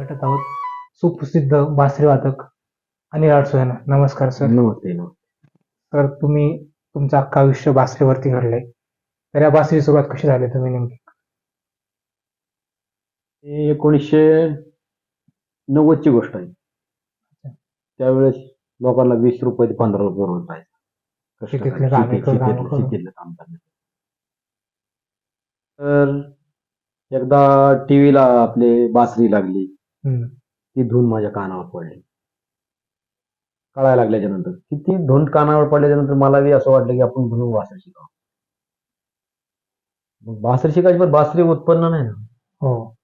आहोत. सुप्रसिद्ध बासरी वादक अनिल अडसोयना नमस्कार सर. नमस्ते नमस्ते. तर तुम्ही तुमचं अख्खं आयुष्य बासरीवरती घडलंय. तर या बासरी सुरुवात कशी झाली तुम्ही नेमकी? हे एकोणीसशे नव्वदची गोष्ट आहे. त्यावेळेस लोकांना वीस रुपये ते पंधरा रुपये रोज राहायचं कष्ट शेतीतले करायचे, कामे शेती- करून, शेतीतलं- करून. शेतीतलं काम करण्याचं. तर एकदा टीव्हीला आपले बासरी लागली. हम्म. ती धून माझ्या कानावर पडली. कळायला लागल्याच्या नंतर. किती धून कानावर पडल्याच्या नंतर मला बी असं वाटलं की आपण धुणून बासरी शिकावं. मग बासरी शिकायची पण बासरी उत्पन्न नाही ना. हो.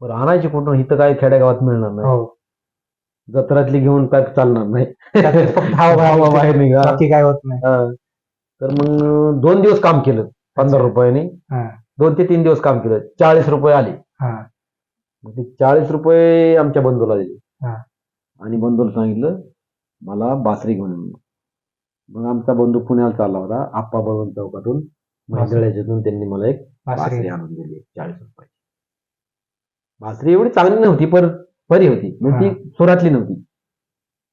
बरं आणायची कुठून? इथं काय खेडेगावात मिळणार नाही. हो. जत्रातली घेऊन काय चालणार नाही. त्यात फक्त हावभाव हवा बाहेर निघा बाकी काय होत नाही. हा. तर मग दोन दिवस काम केलं. पंधरा रुपयाने. हा. दोन ते तीन दिवस काम केलं. चाळीस रुपये आले. हा. मग ते चाळीस रुपये आमच्या बंधूला दिले हा. आणि बंधूला सांगितलं मला बासरी घेऊन ये म्हणून. मग आमचा बंधू पुण्याला चालला होता आप्पा बळवंत चौकातून बासरी. त्यांनी मला एक बासरी बासरी आणून दिली चाळीस रुपये बासरी एवढी चांगली नव्हती पर बरी होती म्हणजे ती सुरातली नव्हती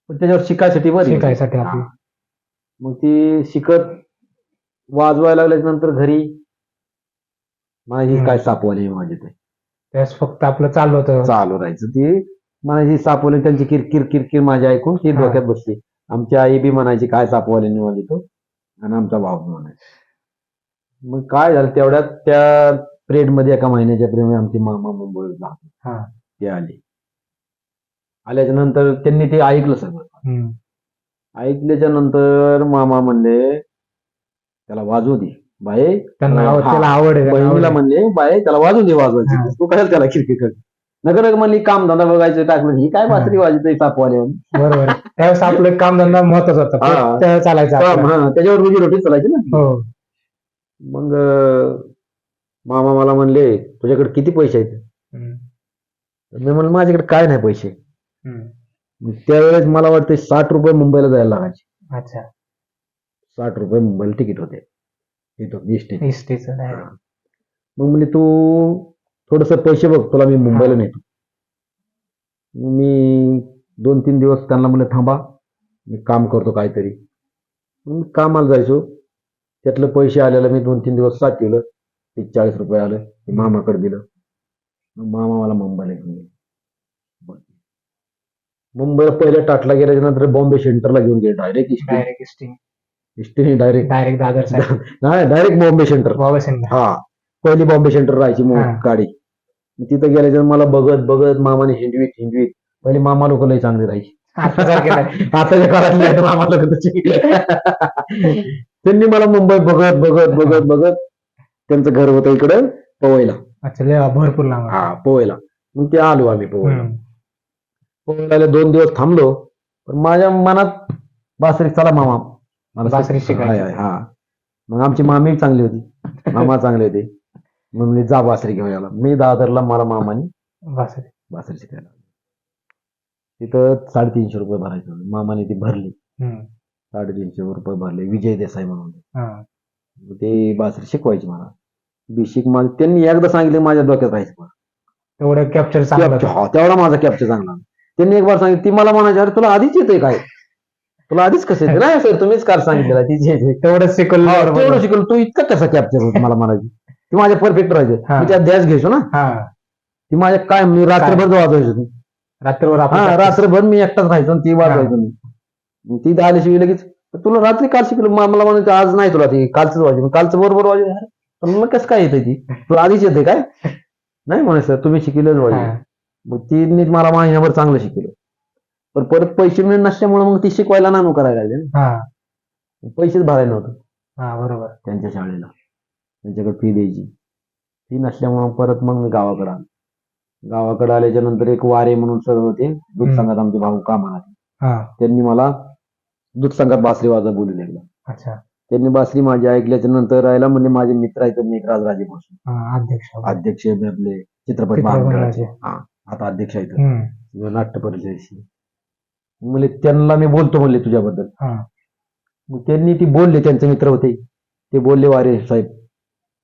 पण त्याच्यावर शिकायसाठी बरी होती. शिकायसाठी आपली हा. मग ती शिकत वाजवायला लागल्याच्या नंतर घरी माझी हम्म. काय सापवाली माझी ते त्यास फक्त आपलं चाललं होतं. चालू राहायचं. ती माझी सापवली त्यांची किरकिर किरकिर माझी ऐकून ती हा. डोक्यात बसली. आमची आई बी म्हणायची काय सापवाली वाजली तो? आणि आमचा भाऊ म्हणायचा. मग काय झालं तेवढ्यात त्या पिरियडमध्ये एका महिन्याच्या प्रेमी आमची मामा हा. ते आले. आल्याच्यानंतर त्यांनी ते ऐकलं सगळं. ऐकल्याच्या नंतर मामा म्हणले त्याला वाजवू दे. बाई त्यांना आवड हा. बहिणीला. म्हणले बाई त्याला वाजू दे. वाजवायची. तू काय त्याला खिडकी कर नगर म्हणली काम धंदा बघायचं टाकलं. ही काय बासरी वाजत सापवाले बरोबर. त्यावेळेस आपलं काम धंदा महत्त्वाचा होता. चालायचं त्याच्यावर रोजी रोटी चालायची ना. हो. मग मामा मला म्हणले तुझ्याकडे किती पैसे आहेत. मी म्हणलं माझ्याकडे काय नाही पैसे. त्यावेळेस मला वाटतं साठ रुपये मुंबईला जायला लागायचे. अच्छा. साठ रुपये मुंबईला तिकीट होते. मग म्हणजे तू थोडस पैसे बघ तुला मी मुंबईला नेतो. मी दोन तीन दिवस त्यांना म्हणलं थांबा मी काम करतो काहीतरी. मग कामाला जायचो. त्यातलं पैसे आलेलं मी दोन तीन दिवस साठवलं. ते चाळीस रुपये आलं ते मामाकडे दिलं. मग मामा मला मुंबईला घेऊन गेले. मुंबईला पहिल्या टाटला गेल्याच्यानंतर बॉम्बे सेंटरला घेऊन गेले direct direct ST ST direct direct Dadar नाही डायरेक्ट बॉम्बे सेंटर बाबा सेंटर हा पहिली बॉम्बे सेंटर राहायची मग हा. गाडी. मग तिथं गेल्याच्या मला बघत बघत मामाने हिंडवीत हिंडवीत. पहिले मामा लोक लय चांगले राहायचे. आता सारखे नाही. आताच्या काळातले आहेत मामा लोक त्यांनी मला मुंबई बघत बघत बघत बघत त्यांचं घर होतं इकडं पवईला अच्छा लय भरपूर लांब. आहे. हा पवईला मग ते आलो आम्ही पवईला हम्म. दोन दिवस थांबलो. पण माझ्या मनात बासरी चला मामा. मला बासरी शिक- शिकायची. हाय, हाय, हा मग आमची मामी चांगली होती मामा चांगले होते मग मी जा बासरी घेऊन आला मी दादरला मला मामाने बासरी बासरी शिकायला लावली. तिथं साडेतीनशे रुपये भरायचे होते. मामाने ती भरली हम्म. साडेतीनशे रुपये भरले विजय देसाई म्हणून हा. ते बासरी शिकवायची मला बेसिक मला त्यांनी एकदा सांगितलं माझ्या डोक्यात राहायचं तेवढं कॅप्चर Capture. हा, तेवढा माझा कॅप्चर चांगला त्यांनी एक बार सांगितलं ती मला म्हणायची अरे तुला आधीच येते काय तुला आधीच कसं येते नाही सर तुम्हीच कार सांगितलं तेवढंच शिकवलं हा, बरोबर. तेवढं शिकलो तू इतकं कसं कॅप्चर होत मला म्हणायची. ती माझ्या परफेक्ट राहायचे. हा. मी त्यात ध्यास घ्यायचो ना. हा. ती माझ्या काय मी रात्रभर वाजवायचो ती. रात्रभर हा रात्रभर मी एकटाच राहायचो आणि ती वाजवायचो मी. मग ती आल्याशिवाय लगेच. तुला रात्री काल शिकलो. मला म्हणायचं आज नाही तुला ती कालच वाजव. कालचं बरोबर वाजव. पण मग कसं काय येते ती? तुला आधीच येते काय? नाही म्हणायचं तुम्ही शिकलेच वाजव. हा. मग तिने मला महिन्याभर चांगलं शिकवलं. पण परत पैसे मिळत नसल्यामुळे मग ती शिकवायला नानू करायला लागले ना. हा. पैसेच भरायला नव्हतं. हा बरोबर. त्यांच्या शाळेला. त्यांच्याकडे फी द्यायची. फी नसल्यामुळे परत मग मी गावाकडे आलो. गावाकडे आल्याच्यानंतर एक वारे म्हणून सर होते. दूध हम्म. संघात आमचे भाऊ कामाला हा. त्यांनी मला दूध संघात बासरी वाजा बोलू लागला. अच्छा. त्यांनी बासरी माझी ऐकल्याच्या नंतर राहिला म्हणजे माझे मित्र आहेत मेघराज राजे भोसले हा अध्यक्ष. अध्यक्ष आपले चित्रपट महामंडळाचे मंडळाचे. हा आता अध्यक्ष आहेत. हम्म. नाट्य परिषदेशी म्हणले त्यांना मी बोलतो म्हणले तुझ्याबद्दल. हा. मग त्यांनी ती बोलले त्यांचे मित्र होते. ते बोलले वारे साहेब.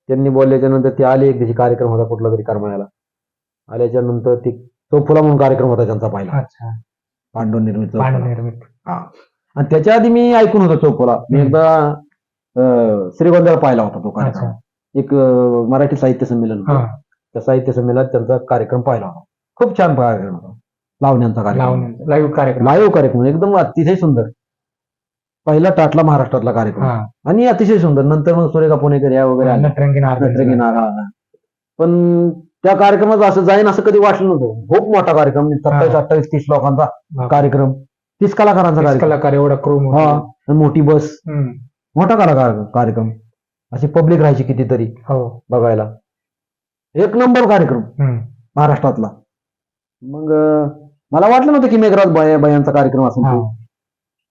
त्यांनी बोलल्याच्या नंतर ते आले एक दिवशी कार्यक्रम होता कुठला तरी करमाळ्याला आल्याच्यानंतर ते चौफुला म्हणून कार्यक्रम होता त्यांचा पहिला. अच्छा. पांडव निर्मित चौफुला. निर्मित. आणि त्याच्या आधी मी ऐकून होतो चौफुला. मी हम्म. एकदा अं, श्रीगोंद्याला पाहिला होता तो अच्छा. कार्यक्रम एक अं, मराठी साहित्य संमेलन होतं. हा. त्या साहित्य संमेलनात त्यांचा कार्यक्रम पाहिला होता. खूप छान कार्यक्रम होता. लावण्यांचा कार्यक्रम. लाईव्ह कार्यक्रम. लाईव्ह कार्यक्रम एकदम अतिशय सुंदर. पहिला टाटला महाराष्ट्रातला कार्यक्रम. हा. आणि अतिशय सुंदर. नंतर मग सुरेखा पुणेकर या वगैरे आल्या. पण त्या कार्यक्रमात असं जाईन असं कधी वाटलं नव्हतं. खूप मोठा कार्यक्रम सत्तावीस. अठ्ठावीस तीस लोकांचा. कार्यक्रम. तीस कलाकारांचा कार्यक्रम. कलाकार एवढा क्रू हा. आणि मोठी बस. मोठा कलाकार कार्यक्रम. अशी पब्लिक राहायची कितीतरी हो. बघायला. एक नंबर कार्यक्रम. हम्म. महाराष्ट्रातला. मग अं, मला वाटलं नव्हतं की मेघराज बाया बायांचा कार्यक्रम असेल हा. तो.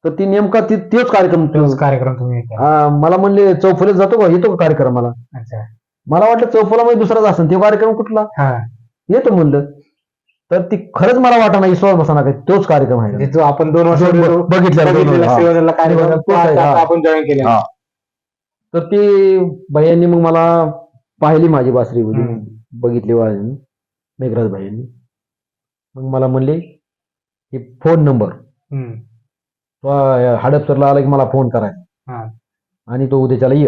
तर ती नेमका ती तोच कार्यक्रम तोच कार्यक्रम तुम्ही केला. हा, मला म्हणले चौफुले जातो का? येतो का कार्यक्रमाला अच्छा. मला वाटलं चौफुलामध्ये दुसराच असेल. तो कार्यक्रम कुठला? हा. येतो म्हणलं. तर ती खरंच मला वाटत नाही विश्वास बसा काय तोच कार्यक्रम आहे. म्हणजे जो आपण दोन वर्ष बघितलेला बघितलेला बघितलेला, हा. सेवेला कार्यक्रम तोच आहे, तो आता हा. आपण जॉईन केला. हा. तर ती बायांनी मग मला पाहिली माझी बासरी हम्म. बघितली वाजून मेघराज भाईंनी मग मला म्हणले की फोन नंबर. तो हडपसरला आला की मला फोन करायचा. हा. आणि तो उद्याच्याला ये.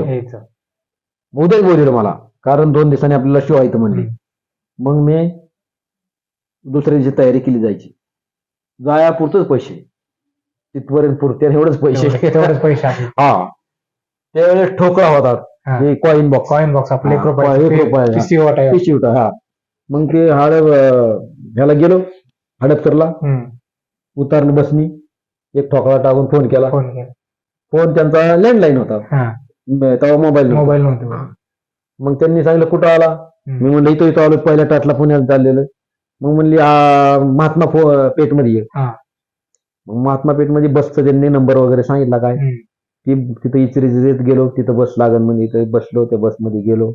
उद्याच बोललो मला कारण दोन दिवसांनी आपल्याला शो आहे म्हणले. मग मी दुसऱ्या दिवशी तयारी केली जायची. जायापुरतच पैसे. तिथपर्यंत पुरते एवढंच पैसे. पैसे हा. त्यावेळेस ठोकळा होता. हा. हे कॉईन बॉक्स कॉइन बॉक्स आपले एक एक रुपया, हा. मग ते हडप ह्याला गेलो हडपसरला. उतारलं बसनी एक ठोकळा टाकून फोन केला. फोन केला. फोन त्यांचा लँडलाईन होता. हा. तेव्हा मोबाईल. मोबाईल नव्हते. मग त्यांनी सांगितलं कुठं आला. मी म्हणलं इथं इथं आलो पहिल्या टाटला पुण्यात चाललेलं. मग म्हणली महात्मा पेठमध्ये ये. मग महात्मा पेठमध्ये बसचा त्यांनी नंबर वगैरे सांगितला काय. की तिथं इचरीत गेलो तिथं बस लागन म्हणजे इथं बसलो त्या बसमध्ये गेलो.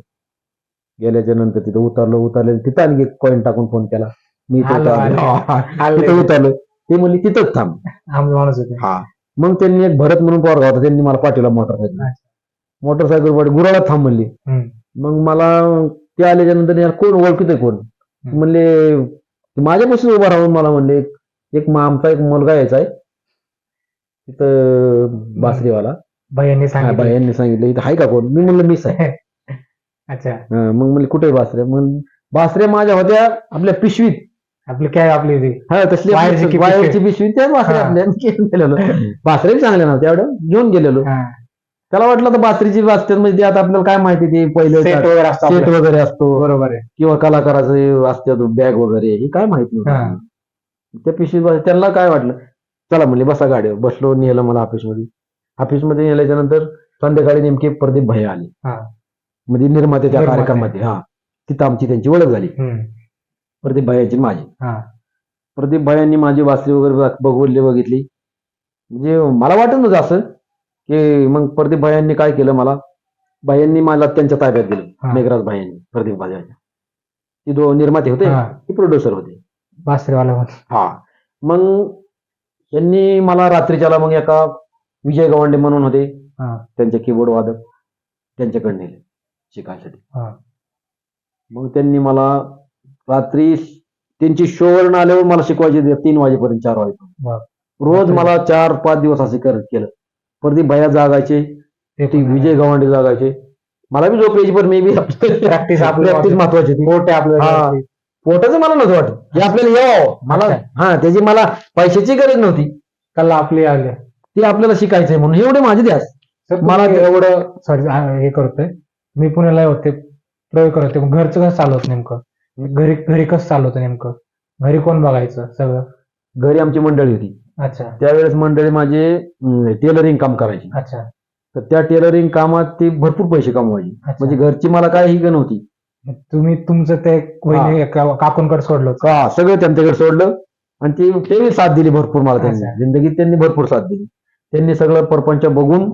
गेल्याच्यानंतर तिथं उतरलो उतरले तिथं आणखी कॉईन टाकून फोन केला. मी इथं आलो, उतरलो. आलो. आलो. तिथं उतरलो. ते म्हणली तिथंच थांब. आम्ही माणूस होते हा. मग त्यांनी एक भरत म्हणून पोरगा होता त्यांनी मला पाठवला मोटरसायकल. मोटरसायकल वर गुराळात थांब म्हणली. हम्म. मग मला ते आल्याच्यानंतर यार कोण ओळखतोय कोण? म्हणले ते माझ्यापासून उभा राहून मला म्हणले एक मा- आमचा एक मुलगा यायचा आहे तिथं बासरीवाला. हा, सांगितलं. बायांनी सांगितलं इथं आहे का कोण? मी म्हणलं मिस आहे. अच्छा हा, मग म्हणले कुठे बासरे मग बासऱ्या माझ्या होत्या आपल्या पिशवीत आपली काय आपली हा तसली आपली पिशवी. बाहेरची पिशवी त्या बासऱ्या हा. आपल्या घेऊन गेलेलो बासरे चांगले नव्हते एवढं घेऊन गेलेलो हा. त्याला वाटलं तर बासरीची वाचतात म्हणजे ते आता आपल्याला काय माहिती ते पहिलं सेट वगैरे असतो सेट आपला. वगैरे असतो बरोबर आहे किंवा कलाकाराचं असतात बॅग वगैरे हे काय माहीत हा. नव्हतं त्या पिशवीत त्यांना काय वाटलं चला म्हणले बसा गाडीवर बसलो नेलं मला ऑफिसमध्ये ऑफिसमध्ये नेल्याच्या नंतर संध्याकाळी नेमके प्रदीप भाई आले हा. म्हणजे निर्मात्याच्या निर्माते. कार्यक्रमामध्ये हा तिथं आमची त्यांची ओळख झाली हम्म. प्रदीप भाईची माझी हा. प्रदीप भाईंनी माझी वासरी वगैरे बघ- बघवली बघितली म्हणजे मला वाटत नव्हतं असं की मग प्रदीप भाईंनी काय केलं मला भाईंनी मला त्यांच्या ताब्यात दिलं. मेघराज भाईंनी प्रदीप भाई ती दोन निर्माते होते हा. ती प्रोड्युसर होते बासरीवाला. हा मग यांनी मला रात्रीच्याला मग एका विजय गवांडे म्हणून होते हा. त्यांचे कीबोर्ड वादक त्यांच्याकडे नेले शिकायसाठी. हा. मग त्यांनी मला रात्री त्यांची शोवरून आल्यावर मला शिकवायचे ते तीन वाजेपर्यंत चार वाजेपर्यंत. रोज मला चार पाच दिवस असे करत केलं. प्रदीप भैया जागायचे ते ती पण विजय गवांडे जागायचे. मला बी झोप यायची पण मी बी आपली प्रॅक्टिस महत्वाची ती आपलं हा. पोटाचं मला नव्हतं वाटत. की आपल्याला यावं मला अच्छा. हा त्याची मला पैशाची गरज नव्हती. कला आपली आली. ते आपल्याला शिकायचंय म्हणून. एवढे माझे सर मला मला ते- एवढं सॉरी हे करतोय. मी पुण्याला होते प्रयोग करत होते मग घरचं कसं चालवत नेमकं? घरी घरी कसं चालवतं नेमकं? घरी कोण बघायचं सगळं? घरी आमची मंडळी होती. अच्छा. त्यावेळेस मंडळी माझे टेलरिंग काम करायची. अच्छा. तर त्या टेलरिंग कामात ती भरपूर पैसे कमवायची. म्हणजे घरची मला काय ही नव्हती तुम्ही तुमचं ते काकूंकडे सोडलं होतं. का सगळं त्यांच्याकडे सोडलं. आणि ती तेही साथ दिली भरपूर मला त्यांनी. जिंदगीत त्यांनी भरपूर साथ दिली. त्यांनी सगळं परपंच बघून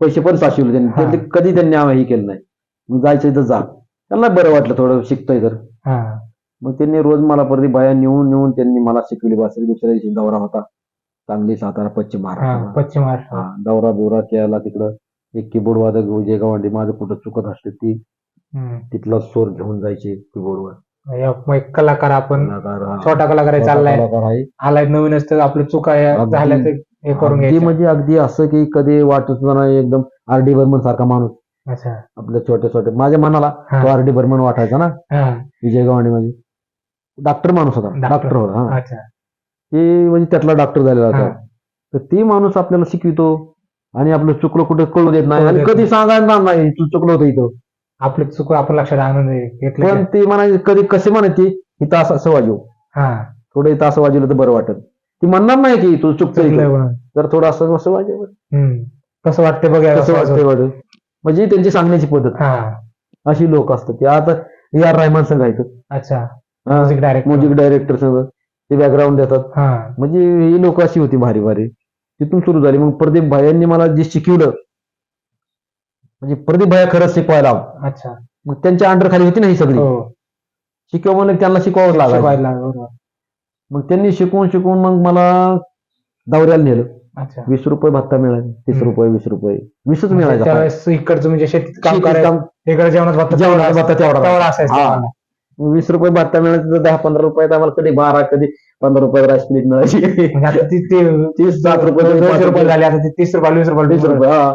पैसे पण साचवले त्यांनी कधी त्यांनी आम्ही हे केलं नाही. मग जायचं तर जा. त्यांना बरं वाटलं थोडं शिकतोय तर. हा. मग त्यांनी रोज मला परत बाया नेऊन नेऊन त्यांनी मला शिकवली बासरी दुसऱ्या दिवशी दौरा होता. सांगली सातारा पश्चिम हा महाराष्ट्र. पश्चिम महाराष्ट्र. हा, दौरा बिवरा केला तिकडं. एक कीबोर्ड वादक विजय गावंडी माझं कुठं चुकत असले ती हम्म. तिथला स्वर घेऊन जायचे कीबोर्डवर या- मग एक कलाकार आपण कलाकार हा. छोटा कलाकार चाललाय. कलाकार आहे. आलाय नवीनच तर आपलं चुका या- अगदी- झाल्या तर हे करून अगदी घ्यायचं. म्हणजे अगदी असं की कधी वाटत नाही एकदम आर डी बर्मन सारखा माणूस. अच्छा. आपल्या छोटे छोटे माझ्या मनाला हा. तो आर डी बर्मन वाटायचा ना. हा. विजय गव्हाणे म्हणजे डॉक्टर माणूस होता. डॉक्टर. डॉक्टर होता हा. अच्छा. ते म्हणजे त्यातला डॉक्टर झालेला हा. होता तर ते माणूस आपल्याला शिकवितो आणि आपलं चुकलं कुठं कळू देत नाही. कळू आणि देत कधी. सांगायला नाही. तू चुकलं होतं इथं. आपली चुक आपण लक्षात आणून घेतलं पण ते. म्हणायचे कधी कसे म्हणते इथं असं असं वाजव. हा. थोडं इथं असं वाजवलं तर बरं वाटत. ती म्हणणार नाही की तू चुकतोय चुकलंय इथं. म्हणून. तर थोडं असं असं वाजव. हम्म. कसं वाटतंय बघा कसं वाटतंय वाटत म्हणजे त्यांची सांगण्याची पद्धत. हा. अशी लोक असतात. ते आता ए आर रहमान सांगायचं अच्छा. म्युझिक डायरेक्टर म्युझिक डायरेक्टर संग ते बॅकग्राऊंड देतात. हा. म्हणजे ही लोक अशी होती भारी भारी. तिथून सुरू झाली. मग प्रदीप भायांनी मला जे शिकवलं म्हणजे प्रदीप भाया खरंच शिकवायला. अच्छा. मग त्यांच्या अंडर खाली होती ना ही सगळी. हो. शिकव म्हणलं त्यांना शिकवावं लागलं. मग त्यांनी शिकवून शिकवून मग मला दौऱ्याला नेलं. वीस रुपये भत्ता मिळाले तीस. रुपये वीस रुपये. वीसच म्हणजे मिळायचा त्यावेळेस इकडचं म्हणजे शेतीत काम शेतीत करायचं काम- इकडे जेवणात भत्ता जेवणाचा तेवढा भत्ता तेवढा तेवढा असायचा. हा. तुम्हाला. मग वीस रुपये भत्ता मिळायचा तर दहा पंधरा रुपयात आम्हाला कधी बारा कधी पंधरा रुपये राईस प्लेट मिळायची. म्हणजे आता ती ते तीस सात रुपये दोनशे रुपये झाले आता ते तीस रुपये वीस रुपये वीस रुपये हा.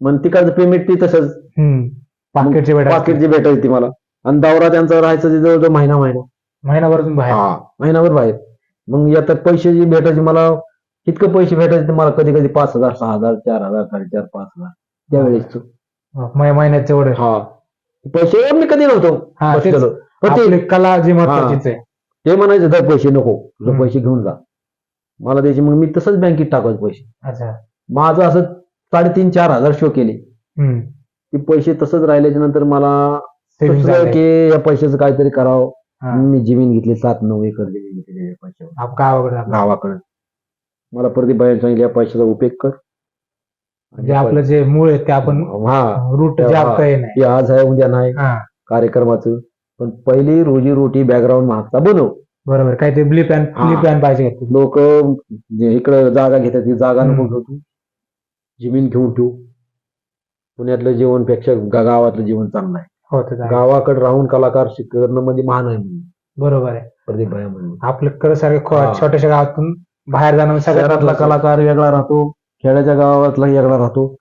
मग तिकडचं पेमेंट ती तसंच. पाकिटचे भेटा पाकिटची भेटायची. ती मला. आणि दौरा त्यांचा राहायचा ते जवळजवळ महिना महिना महिनाभर तुम्ही बाहेर महिनाभर बाहेर. मग यात पैसे जी भेटायचे मला इतकं पैसे भेटायचे ते मला कधी कधी पाच हजार सहा हजार चार हजार साडेचार पाच हजार. त्यावेळेस मह- महिन्यात तेवढे. हा. पैसे मी कधी नव्हतो. हा तेच. बसलेलो. पण ते आपली कला जी महत्वाचीच आहे. ते म्हणायचे दर पैसे नको. हम्म. पैसे घेऊन जा. मला द्यायचे मग मी तसंच बँकेत टाकायचे पैसे. अच्छा. माझं असं साडेतीन चार हजार शो केले. हम्म. ते पैसे तसंच राहिल्याच्या नंतर मला Saving सुचलं झालंय. की या पैशाचं काहीतरी करावं. हा. मी जमीन घेतली सात नऊ एकर जमीन घेतली या पैशावर. आप गावाकडे. आपलं. गावाकडे. मला प्रदीप भाई सांगितलं या पैशाचा उपयोग कर. म्हणजे आपलं जे मूळ आहे ते आपण हा. रूट जे. आपलं नाही. हे आज आहे उद्या नाही. हा. कार्यक्रमाचं. पण पहिली रोजी रोटी बॅकग्राऊंड मागचा बनव. बरोबर. काय ते ब्ली पॅन हा. ब्ली पॅन पाहिजे? लोक इकडं जागा घेतात ती जागा नको हम्म. घेऊ तू. जमीन घेऊन ठेवू. पुण्यातलं जीवनपेक्षा गा- गावातलं जीवन चांगलं आहे. हो ते. गावाकडे राहून कलाकार शिकणं म्हणजे महान आहे म्हणून. बरोबर आहे. प्रदीप भाई म्हणून. आपलं खरं सारखं हा. छोट्याशा गावातून बाहेर जाणं म्हणजे सगळ्यात शहरातला महत्त्वाचं. कलाकार वेगळा राहतो खेड्याच्या गावातला वेगळा राहतो.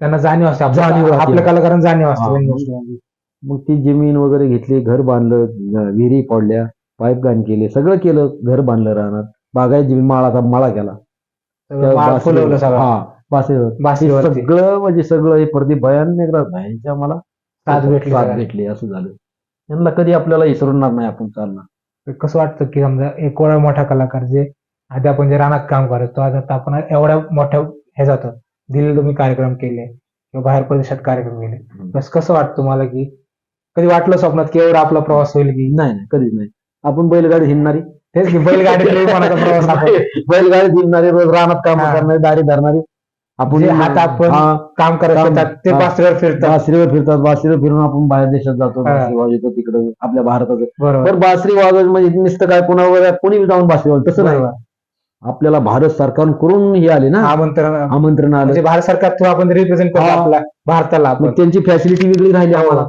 त्यांना जाणीव असते. आपल्या- जाणीव राहते. आपल्या कलाकारांना जाणीव असते. दोन्ही. मग ती जमीन वगैरे घेतली घर बांधलं विहिरी फोडल्या पाईपलाईन केले सगळं केलं घर बांधलं राहणार. बागायत जमीन माळाचा माळा केला. सगळं फुलवलं सगळं. हा बासरीवर. बासरीवरती. सगळं म्हणजे सगळं हे प्रदीप भयान एकदा भायांच्या मला साथ भेटली साथ सगळ्यांना. भेटली असं झालं. त्यांना कधी आपल्याला विसरणार नाही आपण चालणार. कसं वाटतं की समजा एक वेळा मोठा कलाकार जे आधी आपण जे रानात काम करतो आज आता आपण एवढ्या मोठ्या हे जातो. दिल्ली तुम्ही कार्यक्रम केले किंवा बाहेर प्रदेशात कार्यक्रम केले. बस कसं वाटतं तुम्हाला की कधी वाटलं स्वप्नात की एवढा आपला प्रवास होईल की? नाही नाही कधीच नाही. आपण बैलगाडी हिंडणारी. तेच की बैलगाडी प्रवास बैलगाडी हिंडणारी रानात काम. करणारी दारी धरणारी. आपण हात आपण- काम करत काम- येतात ते. बासरीवर फिरतात. बासरीवर फिरतात. बासरीवर फिरून आपण बाहेर देशात जातो. बासरी वाजवतो तिकडं आपल्या भारताचं. बरोबर. बासरी वाजवायचं म्हणजे नुसतं काय कोणावर कोणी जाऊन बासरी वाजवतं तसं नाही. आपल्याला भारत सरकारकडून हे आले ना? आमंत्रण आमंत्रण आलं. म्हणजे भारत सरकार थ्रू आपण रिप्रेझेंट करतो हा. आपला भारताला आपण. मग त्यांची फॅसिलिटी वेगळी राहिली आम्हाला.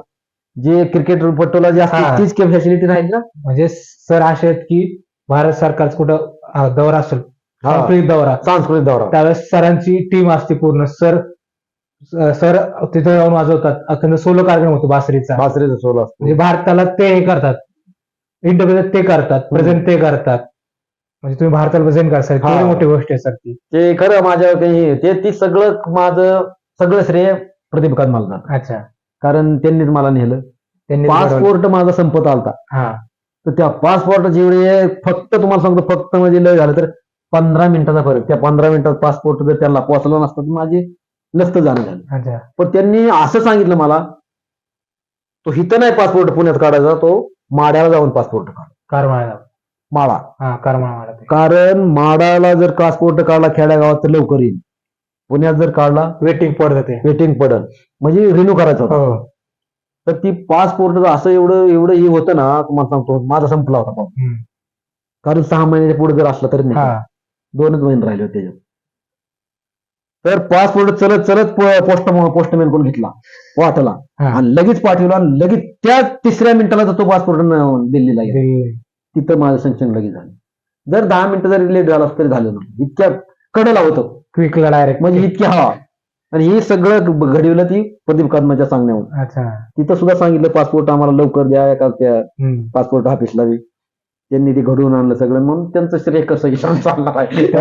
जे क्रिकेट पट्टोला जे असते हा. तीच फॅसिलिटी राहिली ना? म्हणजे सर असे आहेत की भारत सरकारचा कुठं अं, दौरा असेल हा. सांस्कृतिक दौरा. सांस्कृतिक दौरा. त्यावेळेस सरांची टीम असते पूर्ण. सर सर तिथे जाऊन वाजवतात. अखंड सोलो कार्यक्रम होतो बासरीचा. बासरीचा सोला असतो. म्हणजे भारताला ते हे करतात. इंटरप्रेझेंट ते करतात. प्रेझेंट ते करतात. म्हणजे तुम्ही भारताला प्रेझेंट करताय हा. केवढी मोठी गोष्ट आहे सर ती. ते खरं माझ्या काही ते ती सगळं माझं सगळं श्रेय प्रदीपकात मला जातं. अच्छा. कारण त्यांनीच मला नेलं. त्यांनी घडवलं. पासपोर्ट माझा संपत आलता. हा. तर त्या पासपोर्ट जेवढे फक्त तुम्हाला सांगतो फक्त म्हणजे लय झालं तर पंधरा मिनिटाचा फरक. त्या पंधरा मिनिटात पासपोर्ट जर त्यांना पोहोचला नसता तर माझे नसतं जाणं झालं. अच्छा. पण त्यांनी असं सांगितलं मला तो इथं नाही पासपोर्ट पुण्यात काढायचा तो माड्याला जाऊन पासपोर्ट काढ. करमाळा माळा. हा करमाळा ते. कारण माडाला जर पासपोर्ट काढला खेड्या गावात तर लवकर येईल. पुण्यात जर काढला वेटिंग पडतं ते. वेटिंग पडल. म्हणजे रिन्यू करायचा होता. हो. तर ती पासपोर्ट असं एवढं एवढं हे होतं ना तुम्हाला सांगतो माझा संपला होता. हम्म. कारण सहा महिन्याच्या पुढे जर असला तरी नाही. दोनच महिने राहिले होते त्याच्यात. तर पासपोर्ट चलत चलत पोस्ट पोस्टमॅन कोण घेतला. वाटला हा. आणि लगेच पाठवला आणि लगेच त्या तिसऱ्या मिनिटाला तर तो पासपोर्ट दिल्लीला गेला. ते- तिथं माझं संचन लगेच झालं. जर दहा मिनिटं जरी लेट झाला तरी झालं नव्हतं. इतक्या कडला होतं. क्विकला डायरेक्ट म्हणजे इतक्या हा. आणि हे सगळं घडवलं ती प्रदीप कदमाच्या सांगण्यावर अच्छा. तिथं सुद्धा सांगितलं पासपोर्ट आम्हाला लवकर द्या एका त्या. पासपोर्ट ऑफिसला त्यांनी ते घडवून आणलं सगळं. म्हणून त्यांचं श्रेय कसं चालला आहे.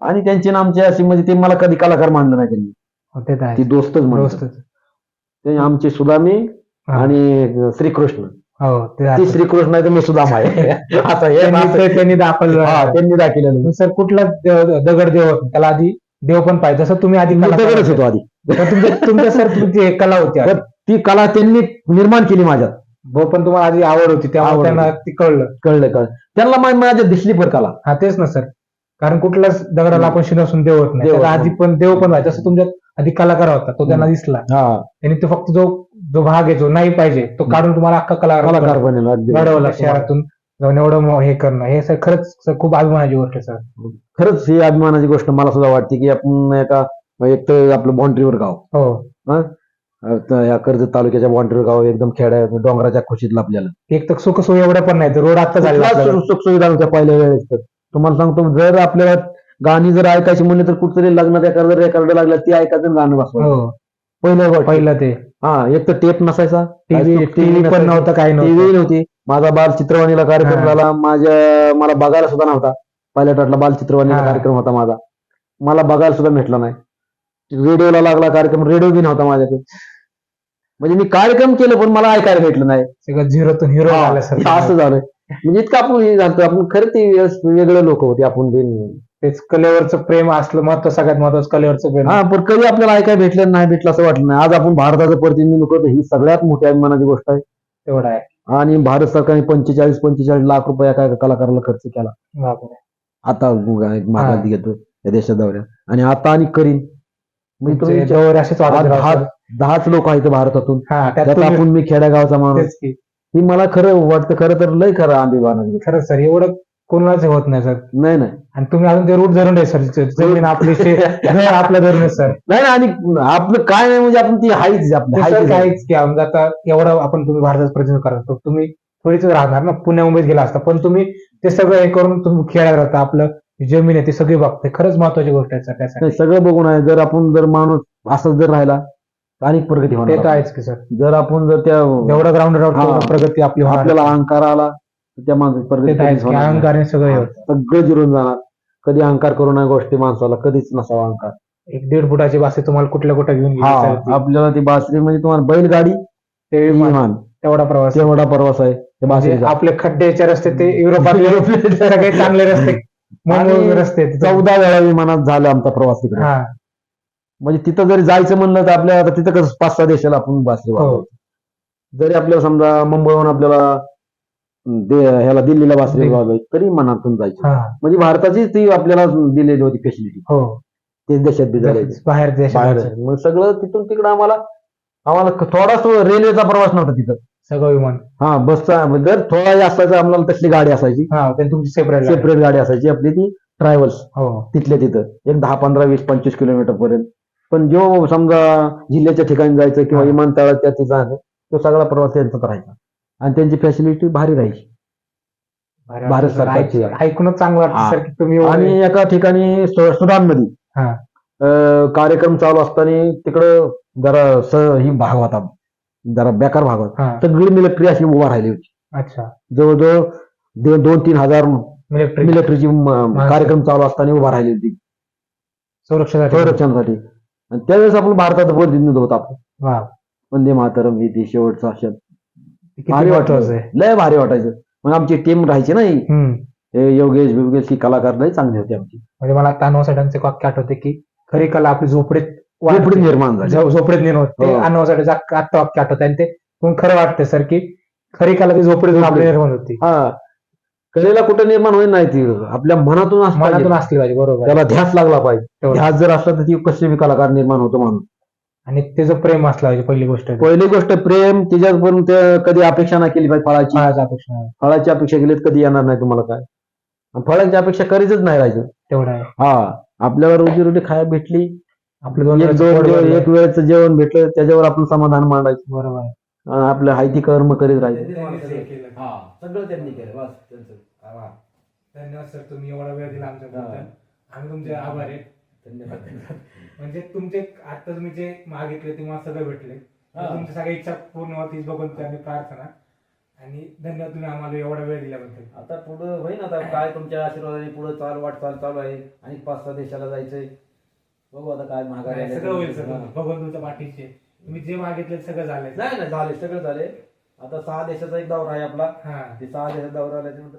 आणि त्यांची नामची अशी म्हणजे ते मला कधी कलाकार मानलं नाही त्यांनी. हो, ते दोस्तच दोस्तच. आमचे सुदामी. आणि श्रीकृष्ण. हो ते ती आहे. श्रीकृष्ण आहे तर मी सुदाम आहे आता हे त्यांनी ते- त्यांनी दाखवलं. हा, त्यांनी दाखवलेलं सर कुठला दगड देव होत? नाही. त्याला आधी देव पण पाहिजे. जसं तुम्ही आधी मी कलाकार दगडच होते. होतो आधी तुमच्या तुमच्या सर तुमची एक कला होती आधी. ती कला त्यांनी निर्माण केली माझ्यात. हो पण तुम्हाला आधी आवड होती त्यामुळे आवड त्यांना ती कळलं. कळलं कळलं. त्यांना मा- माझ्यात दिसली पण कला. हा तेच ना सर. कारण कुठल्याच दगडाला आपण शिनसून देव होत नाही. देव त्याला होत आधी पण देव पण व्हायचा. जसं तुमच्यात आधी कलाकार होता तो त्यांना दिसला. हा. त्यांनी तो फक्त जो जो भाग आहे जो नाही पाहिजे तो काढून तुम्हाला अख्खा कलाकार. घडवला शहरातून. जाऊन एवढं हे करणं हे सर खरंच खूप अभिमानाची गोष्ट आहे सर. खरंच ही अभिमानाची गोष्ट मला सुद्धा वाटते की आपण एका एक तर आपलं बाँड्रीवर गाव. हो. या कर्जत तालुक्याच्या बाँड्रीवर गाव एकदम खेड्या डोंगराच्या खुशीतलं आपल्याला एक तर सुख सोयी एवढ्या पण नाही रोड आता झाला कुठलाच सुख सुविधा नव्हत्या पहिल्या वेळेस तर. तुम्हाला सांगतो जर आपल्याला गाणी जर ऐकायची म्हणली तर कुठतरी लग्नात एखादं रेकॉर्ड लागलं ती ऐकायचं गाणं बसवायचं. पहिल्या गोष्ट. पहिलं ते. हा एक तर टेप नसायचा. टीव्ही टीव्ही पण नव्हता काही नव्हतं. टीव्ही नव्हती. माझा बाल चित्रवाणीला कार्यक्रम. झाला. माझ्या मला बघायला सुद्धा नव्हता. पहिल्या टाटला बाल चित्रवाणीला. कार्यक्रम होता माझा. मला बघायला सुद्धा भेटला नाही. रेडिओला लागला कार्यक्रम रेडिओ बी नव्हता माझ्याकडे. म्हणजे मी कार्यक्रम केलं पण मला ऐकायला भेटलं नाही. सगळं झिरोतून हिरो असं झालं. म्हणजे इतकं आपण हे झालं आपण खरं ते वेगळे लोक होते आपण बिन- तेच कलेवरचं प्रेम असलं महत्त्व सगळ्यात महत्वाचं कलेवरचं प्रेम. हा पण कधी आपल्याला ऐकायला भेटलं नाही भेटलं असं वाटलं नाही. आज आपण भारताचं प्रतिनिधित्व करतो ही सगळ्यात मोठी अभिमानाची गोष्ट आहे. तेवढा आहे. आणि भारत सरकारने पंचेचाळीस पंचेचाळीस लाख रुपये एका एका कलाकाराला खर्च केला. बापरे. आता महागात घेतो या देशात दौऱ्यात. आणि आता आणि करीन. म्हणजे तुम्ही तुमचे विचार- डोळे असेच वाढत आज राहतात. दहा दहाच लोक आहेत भारतातून. हा त्यात त्यात तुम्ही- आपण मी खेड्यागावचा माणूस. तेच की. ही मला खरं वाटतं खरं तर लय खरं अभिमानाची गोष्ट. खरंच सर एवढं कोणाच होत नाही सर. नाही नाही. आणि तुम्ही अजून ते रूट धरून आहे सर. जमीन आपली शे- घर आपलं धरून आहे सर. नाही नाही, आणि आपलं काय नाही म्हणजे आपण ती हाईच आपली ते सर हाईच. काहीच की आमचं आता एवढं आपण तुम्ही भारताचं प्रतिनिधित्व करत तुम्ही थोडीच राहणार ना. पुण्या मुंबईत गेला असता. पण तुम्ही ते सगळं हे करून तुम्ही खेळायला राहता. आपलं जमीन आहे ती सगळी बघते. खरंच महत्वाची गोष्ट आहे सर त्यासाठी. नाही, सगळं बघून आहे. जर आपण जर माणूस असंच जर राहिला तर अनेक प्रगती ते तर होणार आहेच की सर. जर आपण जर त्या जेवढं ग्राउंड. प्रगती आपली होणार आपल्याला अहंकार आला त्या माणसाची प्रगती होणार. अहंकाराने सगळं हे होतं सगळं जिरून जाणार. कधी अहंकार करू नये गोष्टी माणसाला कधीच नसावा अहंकार. एक दीड फुटाची बासे तुम्हाला कुठल्या कुठे घेऊन गेली हा. आपल्याला ती बासरी म्हणजे तुम्हाला बैलगाडी ते विमान, विमान. तेवढा प्रवास. तेवढा प्रवास आहे. ते म्हणजे बासरीचा. आपले खड्डेचे रस्ते ते युरोपातले सगळे चांगले रस्ते रस्ते. चौदा वेळा विमानात झालं आमचा प्रवास तिकडे. हा. म्हणजे तिथं जरी जायचं म्हणलं तर आपल्या आता तिथं कसं पाच सहा देशाला आपण बासरी हो. जरी आपल्याला समजा मुंबईहून आपल्याला दे- ह्याला दिल्लीला. वाजवायची तरी मनातून जायची. हा. म्हणजे भारताची ती आपल्याला दिलेली होती फॅसिलिटी हो. ते देशात बी बाहेर देशात. बाहेर मग सगळं तिथून तिकडं आम्हाला आम्हाला थोडासा रेल्वेचा प्रवास नव्हता तिथं. सगळं विमान. हा बसचा जर थोडा असायचा आम्हाला तसली गाडी असायची. हा तुमची सेपरेट सेपरेट गाडी असायची आपली ती ट्रॅव्हल्स हो. तिथल्या तिथं. एक दहा पंधरा वीस पंचवीस किलोमीटर पर्यंत. पण जो समजा जिल्ह्याच्या ठिकाणी जायचं किंवा हा. विमानतळाच्या ठिकाणी तो सगळा प्रवास त्यांचाच राहायचा. आणि त्यांची फॅसिलिटी भारी राहायची भारी भारत. सरकारची. ऐक- ऐकूनच चांगलं हा. वाटतं सर की तुम्ही एवढे- आणि एका ठिकाणी सु- सुदानमध्ये हा. अं, कार्यक्रम चालू असताना तिकडं जरा स ही भाग होता. जरा बेकार भाग होता. हा. सगळी मिलिटरी अशी उभा राहिली होती. अच्छा. जवळजवळ दो- दोन तीन हजार मिलिटरी मिलिटरीची कार्यक्रम चालू असताना उभा राहिली होती. सुरक्षेसाठी संरक्षणासाठी. आणि त्यावेळेस आपण भारतात प्रतिनिधित्व होत आपण. वा. वंदे मातरम ही ती शेवटचा किती भारी आहे लय भारी वाटायचं मग आमची टीम राहायची ना ही. हे योगेश बिवगेश ही कलाकार लय चांगली होती आमची म्हणजे मला तानवासाठ्यांचे वाक्य आठवते की खरी कला आपली झोपडीत वाढते. झोपडी निर्माण झाली झोपडीत निर्माण होते हो. अन्नवासाठी आत्ता वाक्य आठवत आणि ते पण खरं वाटतं सर की खरी कला ती झोपडीतून आपली झोपडीत. निर्माण होती हा कलेला कुठं निर्माण होईल नाही ती आपल्या मनातून मनातून. असली पाहिजे बरोबर. त्याला ध्यास लागला पाहिजे. ध्यास जर असला तर ती कशी कलाकार निर्माण होतो माणूस आणि त्याचं प्रेम असलं पाहिजे पहिली गोष्ट पहिली गोष्ट प्रेम तिच्यात पण ते कधी अपेक्षा नाही केली पाहिजे फळाची फळाचा अपेक्षा नाही. फळाची अपेक्षा केली तर कधी येणार नाही तुम्हाला काय आणि फळांची अपेक्षा करीतच नाही राहायचं तेवढं आहे हा आपल्याला रोजीरोटी खायला भेटली आपलं दोन एक वेळेचं दोन पोट दिवस- भरलं. एक वेळेचं जेवण भेटलं त्याच्यावर आपण समाधान मांडायचं बरोबर आहे. आणि आपलं हायती कर्म करीत राहायचं त्यांनीच हे केलं. हा सगळं त्यांनी केलं बस त्यांचं आभार. धन्यवाद सर तुम्ही एवढा वेळ दिला आमच्याबद्दल आम्ही तुमचे आभार आहे धन्यवाद. म्हणजे तुमचे आता तुम्ही जे मागितले ते मला सगळं भेटले. हा. तुमच्या सगळ्या इच्छा पूर्ण होतीच बघून त्यांनी प्रार्थना. आणि धन्यवाद तुम्ही आम्हाला एवढा वेळ दिल्याबद्दल. आता पुढं होईन आता काय तुमच्या आशीर्वादाने पुढे चाल वाटचाल चालू आहे. आणि पाच सहा देशाला जायचंय. बघू आता काय महागाई नाही, आली. सगळं होईल हा. भगवान तुमच्या पाठीचे तुम्ही जे मागितले ते सगळं झालंय नाही नाही झाले सगळं झाले. आता सहा देशाचा एक दौरा आहे आपला. हा. ते सहा देशाचा दौरा आल्याच्यानंतर